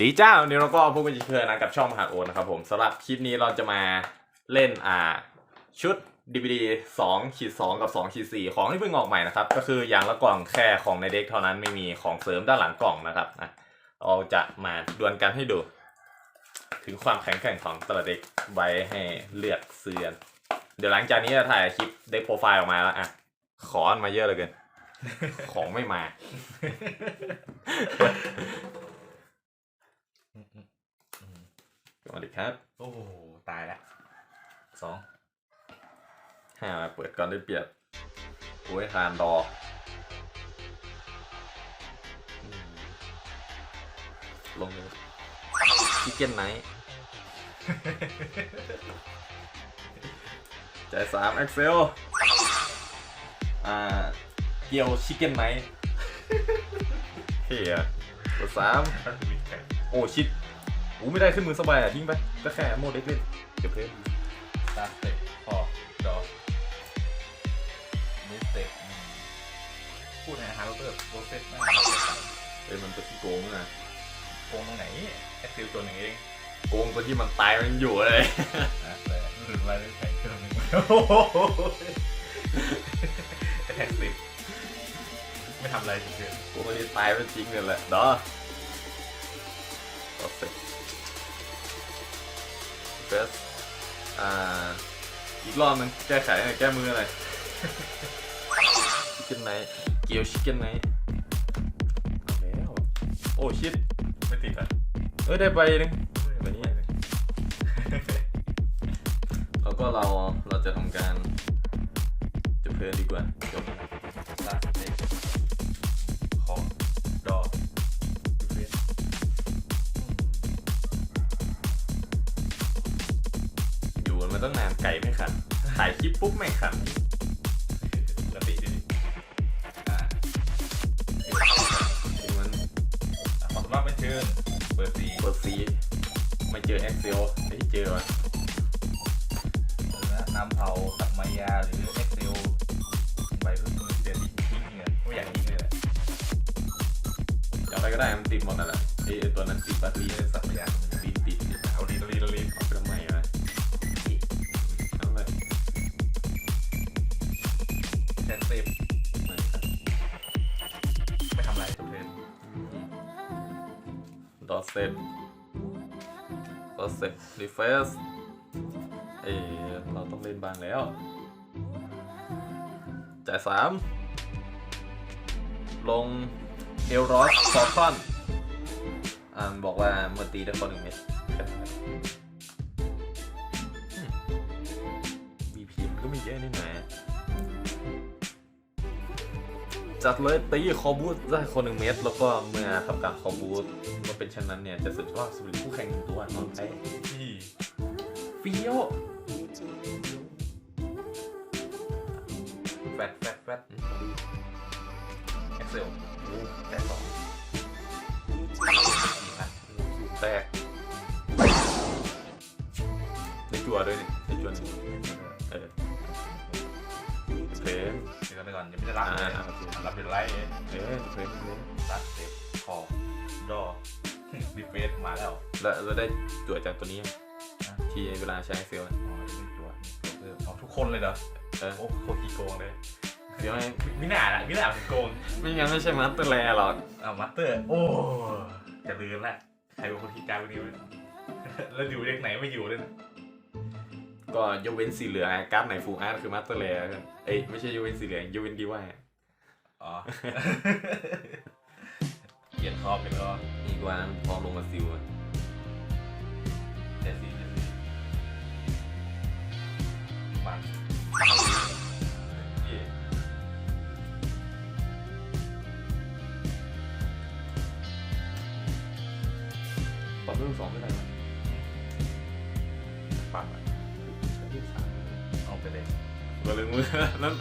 ดีเจ้าวันนี้เราก็พบกันอีกเช่นนะกับช่องมหาโอนะครับผมสำหรับคลิปนี้เราจะมาเล่นอ่าชุด DVD 2ขีด2กับ2ขีด4ของที่เพิ่งออกใหม่นะครับ ก็คืออย่างละกล่องแค่ของในเด็กเท่านั้นไม่มีของเสริมด้านหลังกล่องนะครับนะเราจะมาดวลกันให้ดู ถึงความแข็งแกร่งของต่ละเด็กไว้ให้เลือกเสือเดี๋ยวหลังจากนี้จะถ่ายคลิปเด็กโปรไฟล์ออกมาแล้วอะขออนมาเยอะเลยเกิน ของไม่มา สวัสดีครับ โอ้โหตายแล้วสองห้ามาเปิดก่อนได้เปรียบโอ้ยทานดออืมลงเลยชิคเก้นไนท์ใจายสามเอ็กเซลอ่า เกียวชิคเก้นไนท์เฮียตัวสาม โอ้ชิดโอ้ไม่ได้ขึ้นมือสบายอะทิ้งไปก็แค่โมเด็กเล่นเก็บเพลงตาสเต็ปพอดอกมิสเต็ปพูดในฮาร์โรเตอร์โปรเซสมากเอ้ยมันตัวที่โกงนะโกงตรงไหนแอคซิลตัวหนึ่งเองโกงตัวที่มันตายมันอยู่เลยนะแต่หรือว่าได้ใส่เครื่องหนึ่งโอ้โหแท็กสิบไม่ทำอะไรเฉยโกงตัวที่ตายมันจริงเลยแหละดอต่อ เฟสอ่า อีกรอบนึงแก้ไขหน่อยแก้มือหน่อยชิคเก้นไนท์เกียวชิคเก้นไนท์เอาแล้วโอ้ชิดๆไม่ติดอะเอ้ยได้ใบหนึงแบบนี้แล้วก็เราเราจะทำการจะเพลินดีกว่าจบตาสเต็ มาตั้งนานไก่ไม่ขัน ถ่ายคลิปปุ๊บไม่ขันปกติดิอ่าถึงมันขอสำหรับเป็นเชิญเปิดสีเปิดซีไม่เจอ Excel ไอ้ยเจอวะนะน้ำเผาตักมายาหรือ Excel ใบเพิ่มมือเดี๋ยวทิ้งทิ้งเงี้ยไม่อยากทิ้งเลยแหละ อย่างไรก็ได้มันติดหมดนั่นแหละไอ้ไอ้ตัวนั้นติดแบตเตอรีรี่เลยสั ฟไม่ครับไม่ทำอะไรทุกเทนดอเซตดอเซตรีเฟสเอ้ยเราต้องเล่นบางแล้ว จ่ายสามลงเอลรอสฟอร์คอนอ่าบอกว่าเมื่อตีได้คนหนึ่งเม็ดแค่นั้นแหละอืม BP มันก็ไม่เยอะนี่นะ จัดเลยตีคอบูทได้คนหนึ่งเม็ดแล้วก็เมื่อทำการคอบูทเมื่อเป็นเช่นนั้นเนี่ยจะสืบทอดสปิริตผู้แข่งหนึ่งตัวนอนแพ้ที่เฟี้ยวแฟตแฟตแฟต Excel แฟตสองแตกได้จั่วด้วยนี่ได้จั่วนึ่เออเพลนเดี๋ยว ก่อนเดี๋ยวก่อนยังไม่ได้รับเลยอ่าโอเค รับเป็นไรเองเออเพลนเพลนตัดเซฟคอดอรีเฟสมาแล้วแล้วแล้วได้จั่วจากตัวนี้ยังนะที่เวลาใช้เซลล์อ๋อยังไม่จวดเออเอาทุกคนเลยเหรอเออโอ้โคตรขี้โกงเลยเดี๋ยวให้มิน่าละมิน่าถึงโกงไม่งั้นไม่ใช่มาสเตอร์แลหรอกเอามาสเตอร์ โอ้จะลืมละใครเป็นคนที่การวันนี้วะแล้วอยู่เด็กไหนไม่อยู่เลยนะ ก็ยกเว้นสีเหลืองอะการ์ดไหนฟูอาร์ตคือมาสเตอร์แลเอ้ยไม่ใช่ยกเว้นสีเหลืองยกเว้นดีว่าอ๋อเขียนคอเป็นก็อีกวางพร้อมลงมาซิลอะเจสซี่เจสซี่มันเย่ตอนเรื่องสองไม่ได้ไหมปังอะที่สามเอา ไปเลยก็เลยมือนั้น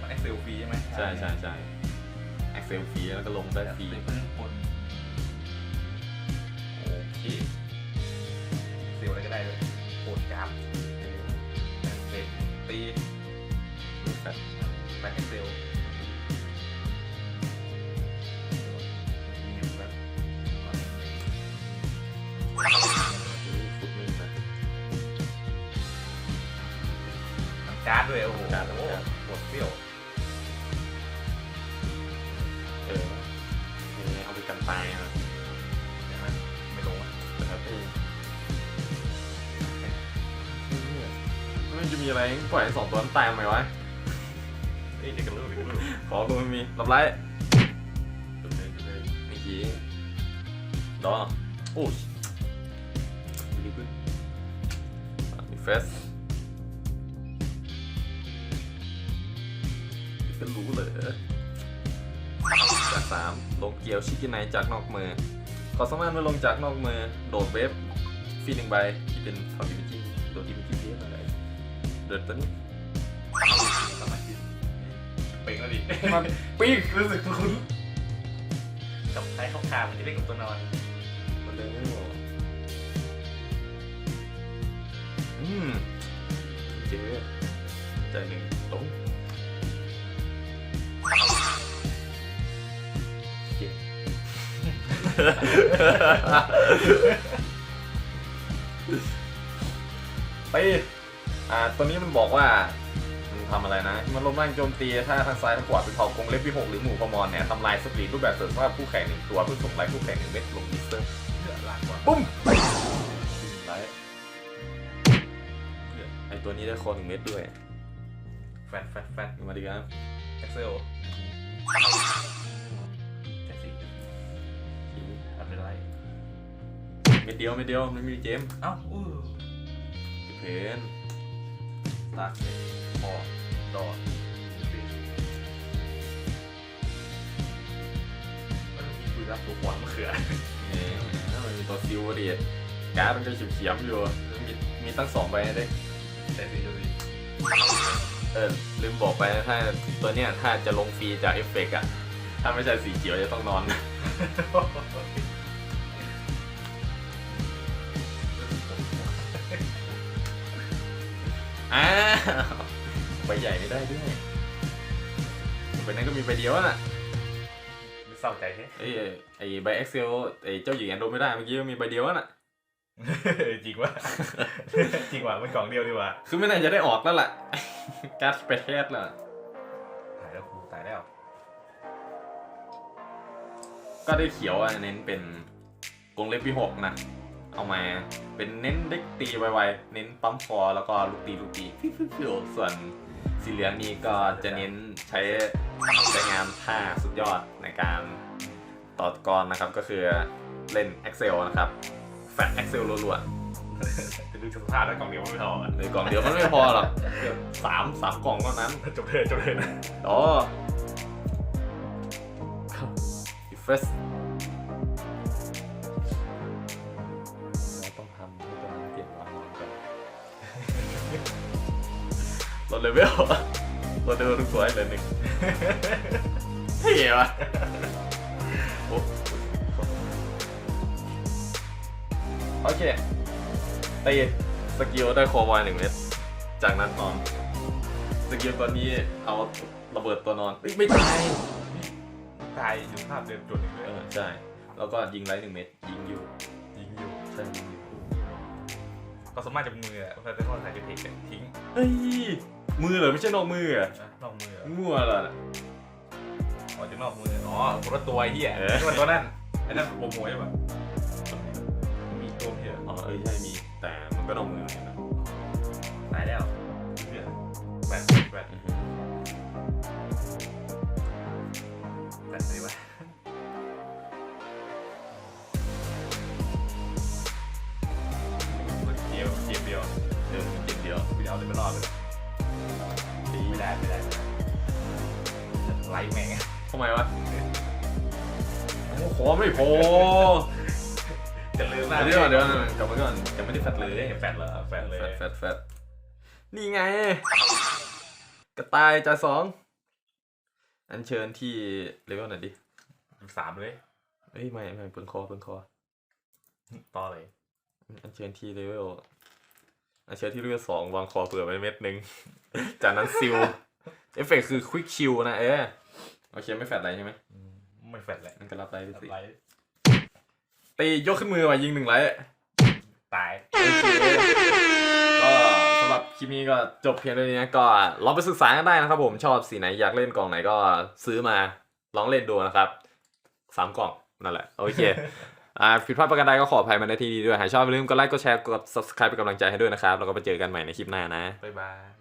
มันเอ็กเซลฟรีใช่ไหมใช่ใช่ใช่แอคเซลฟรีแล้วก็ลงได้แต่ฟรีเป็นเพิ่งคน โอเคเซลอะไรก็ได้เลยโคตรจับเต็มตีแบบแบ็คเอ็กเซล ตายนะเห็นไหมไม่ลงอะนะครับเออมันจะมีอะไรปล่อยให้สองตัวนั้นตายทำไมวะเอ้ยเด็กกันรู้เด็กกันรู้ขอกูไม่มีรับไล่จุดเลยจุดเลยไม่กี้ดอโอ้ยดีขึ้นมีเฟสก็รู้เลย จากสามลงเกียวชิคกี้ไนจากนอกมือขอสามารถมาลงจากนอกมือ โดดเวฟฟีลิงใบที่เป็นทอดิมิจี้โดดดิมิจี้เรียอะไรเดินตัวนี้สมาธิเป่งแล้วดิมันปีกรู้สึกคุ้นกับใช้เข้าคามันจะได้กับตัวนอนมันเลยไม่บอกอืมเจ๊ใจหนึ่งตรง ตีอ่า ตัวนี้มันบอกว่า มันทำอะไรนะ มันลมร่างโจมตี ถ้าทางซ้ายทางขวาเป็นเผ่ากงเล็บที่หกหรือหมู่พมรเนี่ยทำลายสปีดรูปแบบเสริมสภาพคู่แข่งหนึ่งตัวเพื่อส่งไล่คู่แข่งหนึ่งเม็ดลงมิสเตอร์เลือดลากกว่าปุ้มไล่ไอตัวนี้ได้คอหนึ่งเม็ดด้วย แฟตแฟตแฟตมาดีครับเอ็กเซล เม็ดเดียวเม็ดเดียวไม่มีเจมส์เอ้าอู้เพนตากเลยพอดอดมันมีคุยรับตัวขวานมะเขือเนี่ยมันมีตัวซิลเดียดการ์ดมันก็เขียวๆอยู่ มีมีตั้งสองใบให้ได้แต่ดีดูดิเออลืมบอกไปนะถ้าตัวเนี้ยถ้าจะลงฟรีจากเอฟเฟกต์อะถ้าไม่ใช่สีเขียวจะต้องนอน อ้าวใบใหญ่ไม่ได้ด้วยใบนั้นก็มีใบเดียวน่ะไม่เศร้าใจแท้ไอ้ไอ้ใบเอ็กเซลไอ้เจ้าหญิงแอนโดไม่ได้เมื่อกี้ก็มีใบเดียวน่ะจริงวะจริงว่ะมันกล่องเดียวดีกว่า คือไม่น่าจะได้ออกแล้วล่ะการ์ดไปเทสแล้วตายแล้วครูตายแล้ว ก็ได้เขียวอะเน้นเป็นกรงเล็บปีหกนะ เอามาเป็นเน้นเด็กตีไวๆเน้นปั๊มคอแล้วก็ลูกตีลูกตีฟิวๆๆส่วนสีเหลืองนี้ก็จะเน้นใช้ใช้งานท่าสุดยอดในการต่อกรนะครับก็คือเล่น Excel นะครับแฟต Excel รัวจะดูสภาพแล้วกล่องเดียวมันไม่พออะๆในกล่องเดียวมันไม่พอหรอกเกือบสามสามกล่องเท่านั้นจบเลยจบเลยนะอ๋ออี เลเวลลดเลเวลทุกตัวให้เลยหนึ่งเท่วะโอ้โอเคตีสกิลได้โคบอยหนึ่งเม็ดจากนั้นนอน สกิลตัวนี้เอาระเบิดตัวนอนเอ้ยไม่ตายตายอยู่ภาพเดิมจุดหนึ่งเลเอยอใช่ แล้วก็ยิงไรหนึ่งเม็ดยิงอยู่ยิงอยู่ใช่ยิงอยู่ก็สามารถจะมืออะแต่ถ้าถ่ายจะเทคทิ้งเฮ้ย มือเหรอไม่ใช่นอกมือเหรอนะนอกมือมั่วเหรอออกจากนอกมือ อ๋อคนละตัวไอ้เหี้ยเออ นี่มันตัวนั่นไอ้นั่นโปรโมทใช่ปะมีตัวเหี้ยอ๋อเออใช่มีแต่มันก็นอกมือเหมือนกันนะตายแล้วเหี้ยแบตแบตอือฮึ ไล่แม่งทำไมวะโอ้โหไม่พอจะลืมหน้าเดี๋ยวก่อนเดี๋ยวก่อนกลับมาก่อนยังไม่ได้แฟดเลเลยยแฟดเหรอแฟดเลยแฟดแฟดแฟดนี่ไง กระต่ายจ่ายสองอันเชิญที่เลเวลไหนอยดิสามเลยเอ้ยไม่ไม่เปิงคอเปิงคอต่อเลย อันเชิญที่เลเวลอันเชิญที่เลเวลสองวางคอเผื่อไว้เม็ดหนึ่งจากนั้นซิลเอฟเฟกคือควิกชิลนะเออ โอเคไม่แฟดอะไรใช่ไหมไม่แฟดแหละมันก็รับได้ไปสิไล่ตียกขึ้นมือมายิงหนึ่งไลท์ตายโอเคก็สำหรับคลิปนี้ก็จบเพียงเท่านี้นะก็ลองไปศึกษากันได้นะครับผมชอบสีไหนอยากเล่นกล่องไหนก็ซื้อมาลองเล่นดูนะครับสามกล่องนั่นแหละโอเคอ่าผิดพลาดประการใดก็ขออภัยมาในที่นี้ด้วยหากชอบอย่าลืมกดไลค์กดแชร์กด subscribe เป็นกำลังใจให้ด้วยนะครับแล้วก็ไปเจอกันใหม่ในคลิปหน้านะบ๊ายบาย